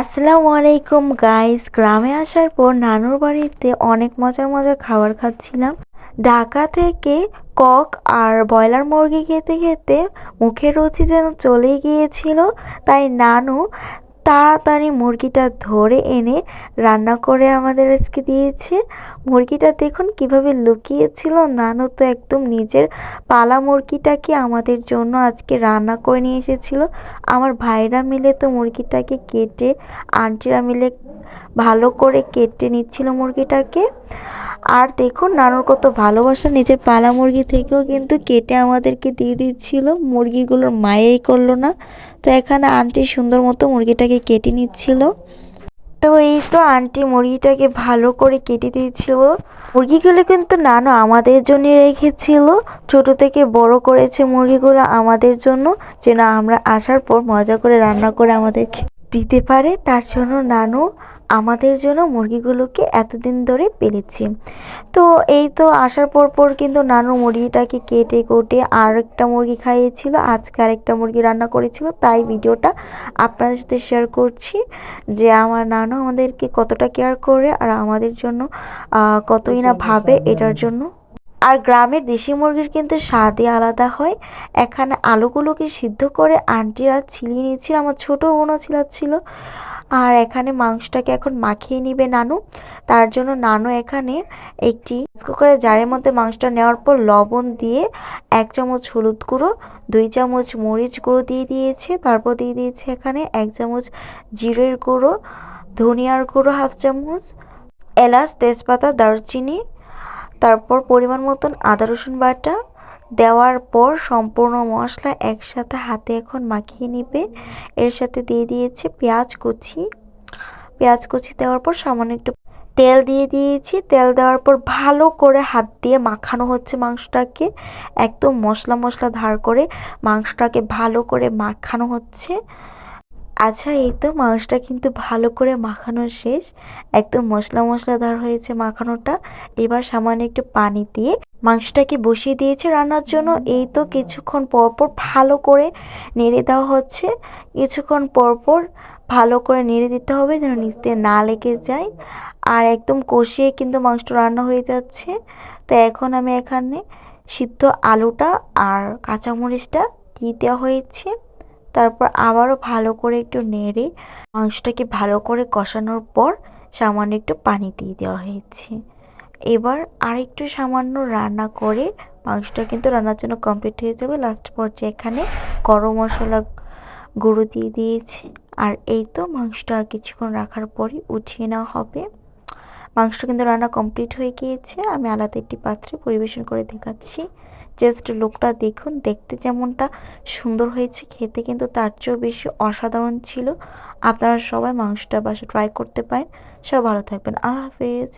আসসালামু আলাইকুম গাইস গ্রামে আসার পর নানুর বাড়িতে অনেক মজার মজার খাবার খাচ্ছিলাম। ঢাকা থেকে কক আর ব্রয়লার মুরগি খেতে খেতে মুখের রুচি যেন চলে গিয়েছিল, তাই নানু তাড়াতাড়ি মুরগিটা ধরে এনে রান্না করে আমাদের আজকে দিয়েছে। মুরগিটা দেখুন কীভাবে লুকিয়েছিল। নানু তো একদম নিজের পালা মুরগিটাকে আমাদের জন্য আজকে রান্না করে নিয়ে এসেছিল। আমার ভাইরা মিলে তো মুরগিটাকে কেটে, আন্টিরা মিলে ভালো করে কেটে নিচ্ছিল মুরগিটাকে। আর দেখুন, নানুর কত ভালোবাসা। নিজের পালা মুরগি থেকেও কিন্তু কেটে আমাদেরকে দিয়ে দিচ্ছিল। মুরগিগুলোর মায়েই করল না। তো এখানে আন্টি সুন্দর মতো মুরগিটাকে কেটে নিচ্ছিল। তো এই তো আন্টি মুরগিটাকে ভালো করে কেটে দিয়েছিল মুরগিগুলো কিন্তু নানু আমাদের জন্য রেখেছিল। ছোট থেকে বড় করেছে মুরগিগুলো আমাদের জন্য। যেন আমরা আসার পর মজা করে রান্না করে আমাদেরকে দিতে পারে। তার জন্য নানু আমাদের জন্য মুরগিগুলোকে এতদিন ধরে পেলেছি তো এই তো আসার পর পর কিন্তু নানু মুরগিটাকে কেটে কুটে আর একটা মুরগি খাইয়েছিল আজকে আরেকটা মুরগি রান্না করেছিল। তাই ভিডিওটা আপনাদের সাথে শেয়ার করছি যে আমার নানু আমাদেরকে কতটা কেয়ার করে আর আমাদের জন্য কতই না ভাবে এটার জন্য। আর গ্রামের দেশি মুরগির কিন্তু স্বাদই আলাদা হয়। এখানে আলুগুলোকে সিদ্ধ করে আন্টিরা ছিলিয়ে নিয়েছিল আমার ছোটো বোনও ছিলাচ্ছিল। আর এখানে মাংসটাকে এখন মাখিয়ে নিবে নানু। তার জন্য নানু এখানে একটি কুকারের জারের মধ্যে মাংসটা নেওয়ার পর লবণ দিয়ে এক চামচ হলুদ গুঁড়ো, দুই চামচ মরিচ গুঁড়ো দিয়ে দিয়েছে। তারপর দিয়ে দিয়েছে এখানে এক চামচ জিরের গুঁড়ো, ধনিয়ার গুঁড়ো হাফ চামচ, এলাচ, তেজপাতা, দারচিনি, তারপর পরিমাণ মতন আদা রসুন বাটা দেওয়ার পর সম্পূর্ণ মশলা একসাথে হাতে এখন মাখিয়ে নেবে। এর সাথে দিয়ে দিয়েছে পেঁয়াজ কুচি। পেঁয়াজ কুচি দেওয়ার পর সামান্য একটু তেল দিয়ে দিয়েছি। তেল দেওয়ার পর ভালো করে হাত দিয়ে মাখানো হচ্ছে মাংসটাকে। একদম মশলা মশলা ধার করে মাংসটাকে ভালো করে মাখানো হচ্ছে। আচ্ছা এই তো মাংসটা কিন্তু ভালো করে মাখানো শেষ। একদম মশলা মশলাদার হয়েছে মাখানোটা। এবার সামান্য একটু পানি দিয়ে মাংসটাকে বসিয়ে দিয়েছে রান্নার জন্য। এই তো কিছুক্ষণ পরপর ভালো করে নেড়ে দেওয়া হচ্ছে। কিছুক্ষণ পরপর ভালো করে নেড়ে দিতে হবে যেন নিচ দিয়ে না লেগে যায়। আর একদম কষিয়ে কিন্তু মাংসটা রান্না হয়ে যাচ্ছে। তো এখন আমি এখানে সিদ্ধ আলুটা আর কাঁচামরিচটা দিয়ে দেওয়া হয়েছে। তারপর আবারও ভালো করে একটু নেড়ে মাংসটাকে ভালো করে কষানোর পর সামান্য একটু পানি দিয়ে দেওয়া হয়েছে। এবার আরেকটু সামান্য রান্না করে মাংসটা কিন্তু রান্নার জন্য কমপ্লিট হয়ে যাবে। লাস্ট পর্যায়ে এখানে গরম মশলা গুঁড়ো দিয়ে দিয়েছি। আর এই তো মাংসটা আর কিছুক্ষণ রাখার পরই উঠিয়ে নেওয়া হবে। মাংসটা কিন্তু রান্না কমপ্লিট হয়ে গিয়েছে। আমি আলাদা একটি পাত্রে পরিবেশন করে দেখাচ্ছি। জাস্ট লোকটা দেখুন, দেখতে যেমনটা সুন্দর হয়েছে, খেতে কিন্তু তার চেয়েও বেশি অসাধারণ ছিল। আপনারা সবাই মাংসটা বাসা ট্রাই করতে পারেন। সব ভালো থাকবেন। আল্লাহ হাফেজ।